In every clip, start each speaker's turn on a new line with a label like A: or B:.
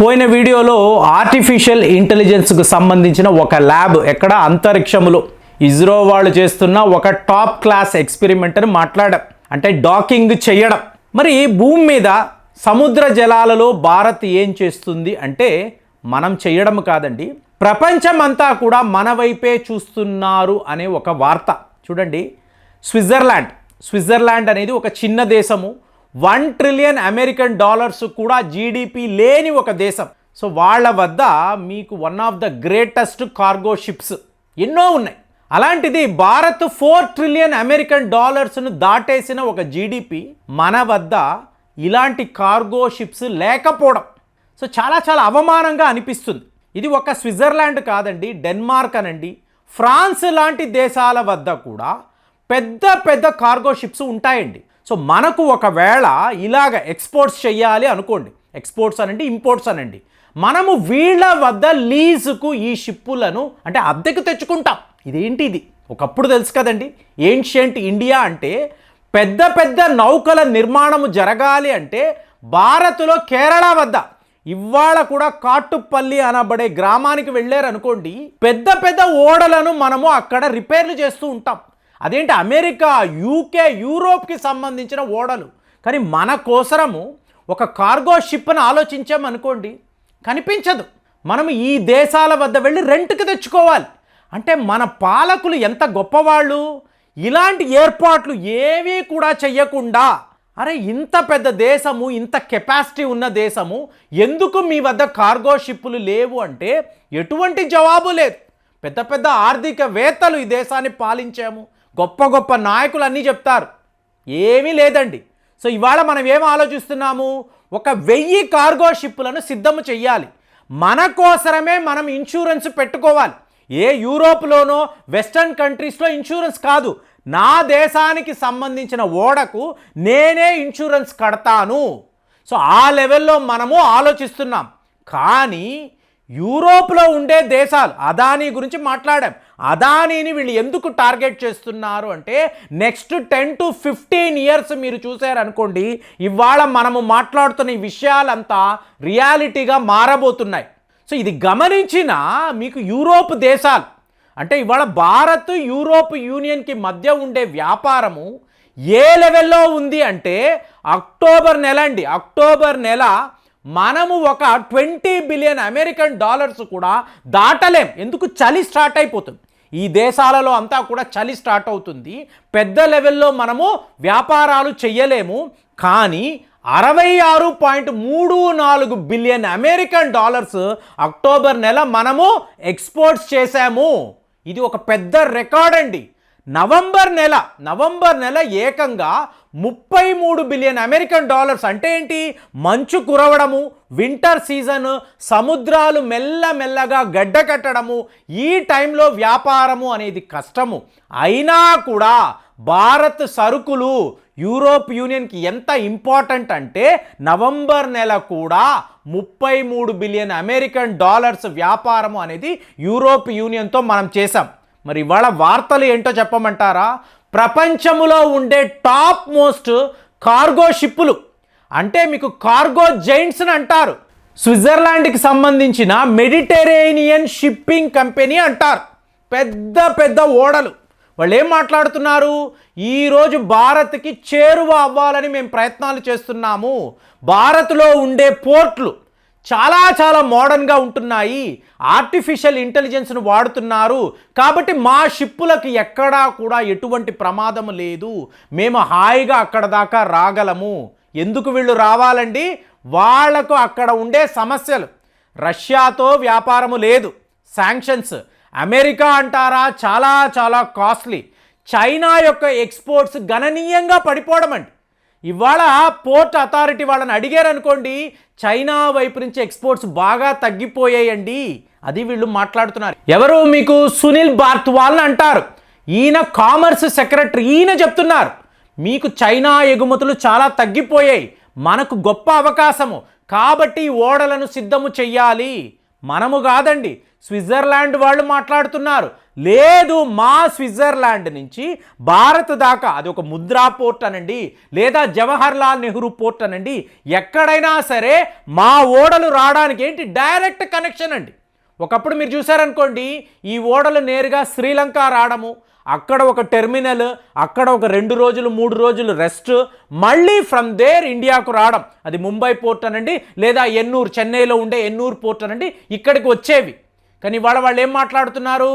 A: పోయిన వీడియోలో ఆర్టిఫిషియల్ ఇంటెలిజెన్స్కు సంబంధించిన ఒక ల్యాబ్ ఎక్కడ అంతరిక్షములు. ఇస్రో వాళ్ళు చేస్తున్న ఒక టాప్ క్లాస్ ఎక్స్పెరిమెంట్ అని మాట్లాడడం అంటే డాకింగ్ చేయడం. మరి భూమి మీద సముద్ర జలాలలో భారత్ ఏం చేస్తుంది అంటే మనం చేయడం కాదండి. ప్రపంచమంతా కూడా మన వైపే చూస్తున్నారు అనే ఒక వార్త. చూడండి. స్విట్జర్లాండ్. స్విట్జర్లాండ్ అనేది ఒక చిన్న దేశము. వన్ ట్రిలియన్ అమెరికన్ డాలర్స్ కూడా జీడిపి లేని ఒక దేశం. సో వాళ్ళ వద్ద మీకు one of the greatest cargo ships ఎన్నో ఉన్నాయి. అలాంటిది భారత్ ఫోర్ ట్రిలియన్ అమెరికన్ డాలర్స్ను దాటేసిన ఒక జీడిపి మన వద్ద ఇలాంటి కార్గో షిప్స్ లేకపోవడం. సో చాలా చాలా అవమానంగా అనిపిస్తుంది. ఇది ఒక స్విట్జర్లాండ్ కాదండి డెన్మార్క్ అనండి. ఫ్రాన్స్ లాంటి దేశాల వద్ద కూడా పెద్ద పెద్ద కార్గో షిప్స్ ఉంటాయండి. సో మనకు ఒకవేళ ఇలాగ ఎక్స్పోర్ట్స్ చేయాలి అనుకోండి. ఎక్స్పోర్ట్స్ అనండి ఇంపోర్ట్స్ అనండి. మనము వీళ్ళ వద్ద లీజుకు ఈ షిప్పులను అంటే అద్దెకు తెచ్చుకుంటాం. ఇదేంటి ఇది? ఒకప్పుడు తెలుసు కదండి. ఏన్షియంట్ ఇండియా అంటే పెద్ద పెద్ద నౌకల నిర్మాణము జరగాలి అంటే భారత్లో కేరళ వద్ద ఇవాళ కూడా కాటుపల్లి అనబడే గ్రామానికి వెళ్ళారు అనుకోండి పెద్ద పెద్ద ఓడలను మనము అక్కడ రిపేర్లు చేస్తూ ఉంటాం. అదేంటి? అమెరికా యూకే యూరోప్కి సంబంధించిన ఓడలు. కానీ మన కోసరము ఒక కార్గో షిప్ను ఆలోచించామనుకోండి కనిపించదు. మనం ఈ దేశాల వద్ద వెళ్ళి రెంట్కి తెచ్చుకోవాలి. అంటే మన పాలకులు ఎంత గొప్పవాళ్ళు ఇలాంటి ఏర్పాట్లు ఏవీ కూడా చెయ్యకుండా అరే ఇంత పెద్ద దేశము ఇంత కెపాసిటీ ఉన్న దేశము ఎందుకు మీ వద్ద కార్గో షిప్పులు లేవు అంటే ఎటువంటి జవాబు లేదు. పెద్ద పెద్ద ఆర్థికవేత్తలు ఈ దేశాన్ని పాలించాము. గొప్ప గొప్ప నాయకులు అన్నీ చెప్తారు. ఏమీ లేదండి. సో ఇవాళ మనం ఏం ఆలోచిస్తున్నాము? ఒక వెయ్యి కార్గో షిప్పులను సిద్ధము చెయ్యాలి. మన కోసరమే మనం ఇన్సూరెన్స్ పెట్టుకోవాలి. ఏ యూరోప్లోనో వెస్టర్న్ కంట్రీస్లో ఇన్సూరెన్స్ కాదు. నా దేశానికి సంబంధించిన ఓడకు నేనే ఇన్సూరెన్స్ కడతాను. సో ఆ లెవెల్లో మనము ఆలోచిస్తున్నాం. కానీ యూరోప్లో ఉండే దేశాలు అదానీ గురించి మాట్లాడాం. అదానీని వీళ్ళు ఎందుకు టార్గెట్ చేస్తున్నారు అంటే next ten to fifteen years మీరు చూసారనుకోండి ఇవాళ మనము మాట్లాడుతున్న ఈ విషయాలంతా రియాలిటీగా మారబోతున్నాయి. సో ఇది గమనించిన మీకు యూరోప్ దేశాలు అంటే ఇవాళ భారత్ యూరోప్ యూనియన్కి మధ్య ఉండే వ్యాపారము ఏ లెవెల్లో ఉంది అంటే అక్టోబర్ నెల అండి అక్టోబర్ నెల మనము ఒక ట్వంటీ బిలియన్ అమెరికన్ డాలర్స్ కూడా దాటలేం. ఎందుకు చలి స్టార్ట్ అయిపోతుంది? ఈ దేశాలలో అంతా కూడా చలి స్టార్ట్ అవుతుంది. పెద్ద లెవెల్లో మనము వ్యాపారాలు చెయ్యలేము. కానీ అరవై ఆరు పాయింట్ మూడు నాలుగు బిలియన్ అమెరికన్ డాలర్స్ అక్టోబర్ నెల మనము ఎక్స్పోర్ట్స్ చేశాము. ఇది ఒక పెద్ద రికార్డ్ అండి. నవంబర్ నెల నవంబర్ నెల ఏకంగా ముప్పై మూడు బిలియన్ అమెరికన్ డాలర్స్ అంటే ఏంటి? మంచు కురవడము వింటర్ సీజన్ సముద్రాలు మెల్లమెల్లగా గడ్డ కట్టడము ఈ టైంలో వ్యాపారము అనేది కష్టము. అయినా కూడా భారత్ సరుకులు యూరోప్ యూనియన్కి ఎంత ఇంపార్టెంట్ అంటే నవంబర్ నెల కూడా ముప్పై మూడు బిలియన్ అమెరికన్ డాలర్స్ వ్యాపారము అనేది యూరోప్ యూనియన్తో మనం చేసాం మరి ఇవాళ వార్తలు ఏంటో చెప్పమంటారా? ప్రపంచములో ఉండే టాప్ మోస్ట్ కార్గో షిప్పులు. అంటే మీకు కార్గో జైంట్స్ అని అంటారు. స్విట్జర్లాండ్కి సంబంధించిన మెడిటరేనియన్ షిప్పింగ్ కంపెనీ అంటారు. పెద్ద పెద్ద ఓడలు. వాళ్ళు ఏం మాట్లాడుతున్నారు ఈరోజు భారత్కి చేరువ అవ్వాలని మేము ప్రయత్నాలు చేస్తున్నాము. భారత్లో ఉండే పోర్ట్లు చాలా చాలా మోడర్న్గా ఉంటున్నాయి. ఆర్టిఫిషియల్ ఇంటెలిజెన్స్ను వాడుతున్నారు. కాబట్టి మా షిప్పులకు ఎక్కడా కూడా ఎటువంటి ప్రమాదం లేదు. మేము హాయిగా అక్కడ దాకా రాగలము. ఎందుకు వీళ్ళు రావాలండి? వాళ్ళకు అక్కడ ఉండే సమస్యలు. రష్యాతో వ్యాపారము లేదు. శాంక్షన్స్ అమెరికా అంటారా? చాలా చాలా కాస్ట్లీ. చైనా యొక్క ఎక్స్పోర్ట్స్ గణనీయంగా పడిపోవడం అండి. ఇవాళ పోర్ట్ అథారిటీ వాళ్ళని అడిగారు అనుకోండి చైనా వైపు నుంచి ఎక్స్పోర్ట్స్ బాగా తగ్గిపోయాయండి. అది వీళ్ళు మాట్లాడుతున్నారు. ఎవరు మీకు సునీల్ బార్త్వాల్ అంటారు. ఈయన కామర్స్ సెక్రటరీ ఈయన చెప్తున్నారు. మీకు చైనా ఎగుమతులు చాలా తగ్గిపోయాయి. మనకు గొప్ప అవకాశము. కాబట్టి ఓడలను సిద్ధము చెయ్యాలి. మనము కాదండి స్విట్జర్లాండ్ వాళ్ళు మాట్లాడుతున్నారు. లేదు మా స్విట్జర్లాండ్ నుంచి భారత్ దాకా అది ఒక ముద్రా పోర్ట్ అనండి లేదా జవహర్లాల్ నెహ్రూ పోర్ట్ అనండి ఎక్కడైనా సరే మా ఓడలు రావడానికి ఏంటి? డైరెక్ట్ కనెక్షన్ అండి. ఒకప్పుడు మీరు చూసారనుకోండి ఈ ఓడలు నేరుగా శ్రీలంక రావడము అక్కడ ఒక టెర్మినల్ అక్కడ ఒక రెండు రోజులు మూడు రోజులు రెస్ట్ మళ్ళీ ఫ్రమ్ దేర్ ఇండియాకు రావడం. అది ముంబై పోర్ట్ అనండి లేదా ఎన్నూరు చెన్నైలో ఉండే ఎన్నూరు పోర్ట్ అనండి ఇక్కడికి వచ్చేవి. కానీ ఇవాళ వాళ్ళు ఏం మాట్లాడుతున్నారు?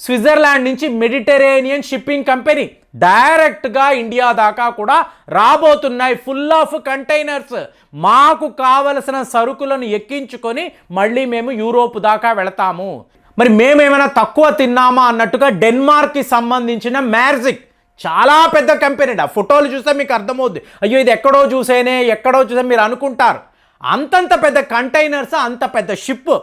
A: స్విట్జర్లాండ్ నుంచి మెడిటరేనియన్ షిప్పింగ్ కంపెనీ డైరెక్ట్గా ఇండియా దాకా కూడా రాబోతున్నాయి ఫుల్ ఆఫ్ కంటైనర్స్ మాకు కావలసిన సరుకులను ఎక్కించుకొని మళ్ళీ మేము యూరోప్ దాకా వెళతాము. మరి మేమేమైనా తక్కువ తిన్నామా అన్నట్టుగా డెన్మార్క్కి సంబంధించిన మ్యార్జిక్ చాలా పెద్ద కంపెనీ ఆ ఫోటోలు చూస్తే మీకు అర్థమవుద్ది. అయ్యో ఇది ఎక్కడో చూసేనే ఎక్కడో చూసే మీరు అనుకుంటారు. అంతంత పెద్ద కంటైనర్స్ అంత పెద్ద షిప్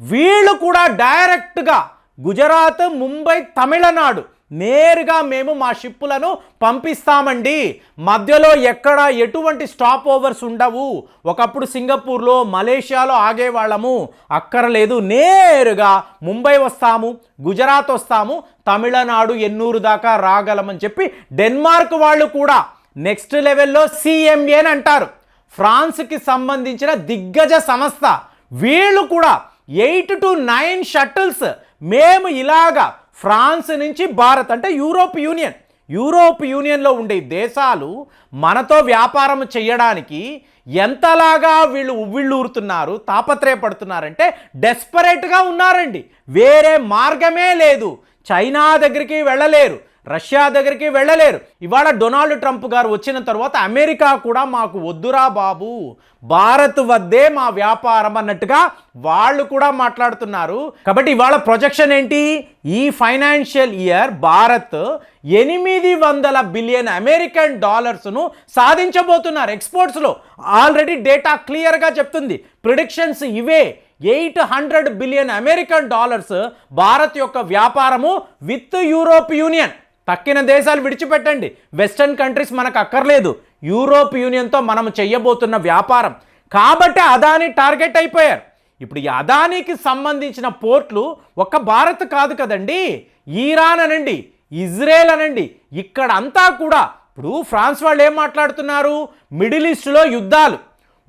A: వీళ్ళు కూడా డైరెక్ట్గా గుజరాత్ ముంబై తమిళనాడు నేరుగా మేము మా షిప్పులను పంపిస్తామండి. మధ్యలో ఎక్కడ ఎటువంటి స్టాప్ ఓవర్స్ ఉండవు. ఒకప్పుడు సింగపూర్లో మలేషియాలో ఆగేవాళ్ళము. అక్కర్లేదు. నేరుగా ముంబై వస్తాము గుజరాత్ వస్తాము తమిళనాడు ఎన్నూరు దాకా రాగలమని చెప్పి డెన్మార్క్ వాళ్ళు కూడా నెక్స్ట్ లెవెల్లో సిఎంఏ అని అంటారు ఫ్రాన్స్కి సంబంధించిన దిగ్గజ సంస్థ. వీళ్ళు కూడా ఎయిట్ టు నైన్ షటిల్స్. మేము ఇలాగా ఫ్రాన్స్ నుంచి భారత్ అంటే యూరోప్ యూనియన్. యూరోప్ యూనియన్లో ఉండే దేశాలు మనతో వ్యాపారం చేయడానికి ఎంతలాగా వీళ్ళు ఉవ్విళ్ళూరుతున్నారు తాపత్రయపడుతున్నారంటే డెస్పరేట్గా ఉన్నారండి. వేరే మార్గమే లేదు. చైనా దగ్గరికి వెళ్ళలేరు. రష్యా దగ్గరికి వెళ్ళలేరు. ఇవాళ డొనాల్డ్ ట్రంప్ గారు వచ్చిన తర్వాత అమెరికా కూడా మాకు వద్దురా బాబు భారత్ వద్దే మా వ్యాపారం అన్నట్టుగా వాళ్ళు కూడా మాట్లాడుతున్నారు. కాబట్టి ఇవాళ ప్రొజెక్షన్ ఏంటి? ఈ ఫైనాన్షియల్ ఇయర్ భారత్ ఎనిమిది వందల బిలియన్ అమెరికన్ డాలర్స్ను సాధించబోతున్నారు ఎక్స్పోర్ట్స్లో ఆల్రెడీ డేటా క్లియర్గా చెప్తుంది. ప్రిడిక్షన్స్ ఇవే. Eight hundred billion American dollars Bharat యొక్క వ్యాపారము విత్ యూరోప్ యూనియన్. తక్కిన దేశాలు విడిచిపెట్టండి. వెస్టర్న్ కంట్రీస్ మనకు అక్కర్లేదు. యూరోప్ యూనియన్తో మనం చెయ్యబోతున్న వ్యాపారం. కాబట్టి అదాని టార్గెట్ అయిపోయారు. ఇప్పుడు ఈ అదానికి సంబంధించిన పోర్ట్లు ఒక్క భారత్ కాదు కదండి. ఈరాన్ అనండి ఇజ్రాయెల్ అనండి. ఇక్కడ అంతా కూడా ఇప్పుడు ఫ్రాన్స్ వాళ్ళు ఏం మాట్లాడుతున్నారు? మిడిల్ ఈస్ట్లో యుద్ధాలు.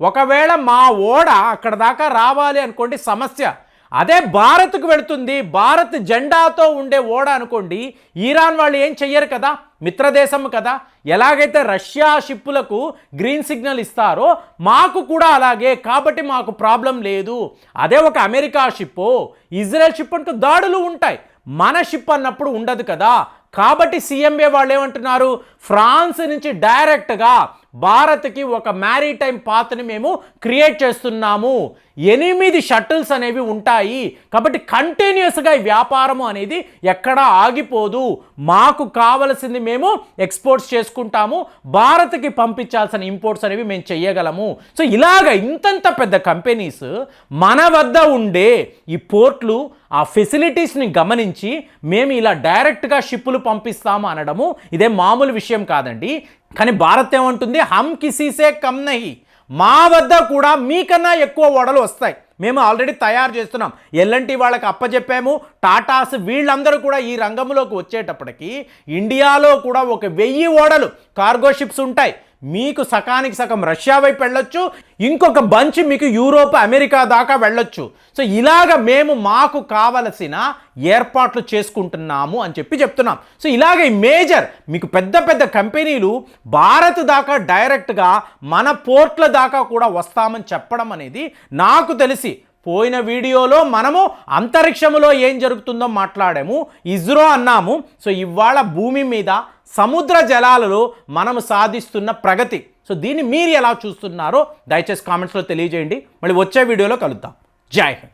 A: ఒకవేళ మా ఓడ అక్కడ దాకా రావాలి అనుకోండి సమస్య. అదే భారత్కు వెళుతుంది. భారత్ జెండాతో ఉండే ఓడ అనుకోండి ఈరాన్ వాళ్ళు ఏం చెయ్యరు కదా? మిత్రదేశం కదా? ఎలాగైతే రష్యా షిప్పులకు గ్రీన్ సిగ్నల్ ఇస్తారో మాకు కూడా అలాగే. కాబట్టి మాకు ప్రాబ్లం లేదు. అదే ఒక అమెరికా షిప్పు ఇజ్రాయెల్ షిప్ అంటూ దాడులు ఉంటాయి. మన షిప్ అన్నప్పుడు ఉండదు కదా? కాబట్టి సీఎంఏ వాళ్ళు ఏమంటున్నారు? ఫ్రాన్స్ నుంచి డైరెక్ట్గా భారత్కి ఒక మ్యారీటైమ్ పాత్ని మేము క్రియేట్ చేస్తున్నాము. ఎనిమిది షటిల్స్ అనేవి ఉంటాయి. కాబట్టి కంటిన్యూస్గా ఈ వ్యాపారము అనేది ఎక్కడా ఆగిపోదు. మాకు కావలసింది మేము ఎక్స్పోర్ట్స్ చేసుకుంటాము. భారత్కి పంపించాల్సిన ఇంపోర్ట్స్ అనేవి మేము చేయగలము. సో ఇలాగ ఇంతంత పెద్ద కంపెనీస్ మన వద్ద ఉండే ఈ పోర్ట్లు ఆ ఫెసిలిటీస్ని గమనించి మేము ఇలా డైరెక్ట్గా షిప్పులు పంపిస్తాము అనడము ఇదే మామూలు విషయం కాదండి. కానీ భారత్ ఏమంటుంది హమ్ కిసీసే కమ్ నహి. మా వద్ద కూడా మీకన్నా ఎక్కువ ఓడలు వస్తాయి. మేము ఆల్రెడీ తయారు చేస్తున్నాం. ఎల్ఎన్టీ వాళ్ళకి అప్పచెప్పాము టాటాస్ వీళ్ళందరూ కూడా ఈ రంగంలోకి వచ్చేటప్పటికి ఇండియాలో కూడా ఒక వెయ్యి ఓడలు కార్గో షిప్స్ ఉంటాయి. మీకు సకానికి సగం రష్యా వైపు వెళ్ళొచ్చు ఇంకొక బంచ్ మీకు యూరోప్ అమెరికా దాకా వెళ్ళొచ్చు. సో ఇలాగ మేము మాకు కావలసిన ఏర్పాట్లు చేసుకుంటున్నాము అని చెప్పి చెప్తున్నాం. సో ఇలాగ ఈ మేజర్ మీకు పెద్ద పెద్ద కంపెనీలు భారత్ దాకా డైరెక్ట్గా మన పోర్ట్ల దాకా కూడా వస్తామని చెప్పడం అనేది నాకు తెలిసి పోయిన వీడియోలో మనము అంతరిక్షములో ఏం జరుగుతుందో మాట్లాడాము ఇజ్రో అన్నాము. సో ఇవాళ భూమి మీద సముద్ర జలాలలో మనం సాధిస్తున్న ప్రగతి. సో దీన్ని మీరు ఎలా చూస్తున్నారో దయచేసి కామెంట్స్లో తెలియజేయండి. మళ్ళీ వచ్చే వీడియోలో కలుద్దాం. జై హింద్.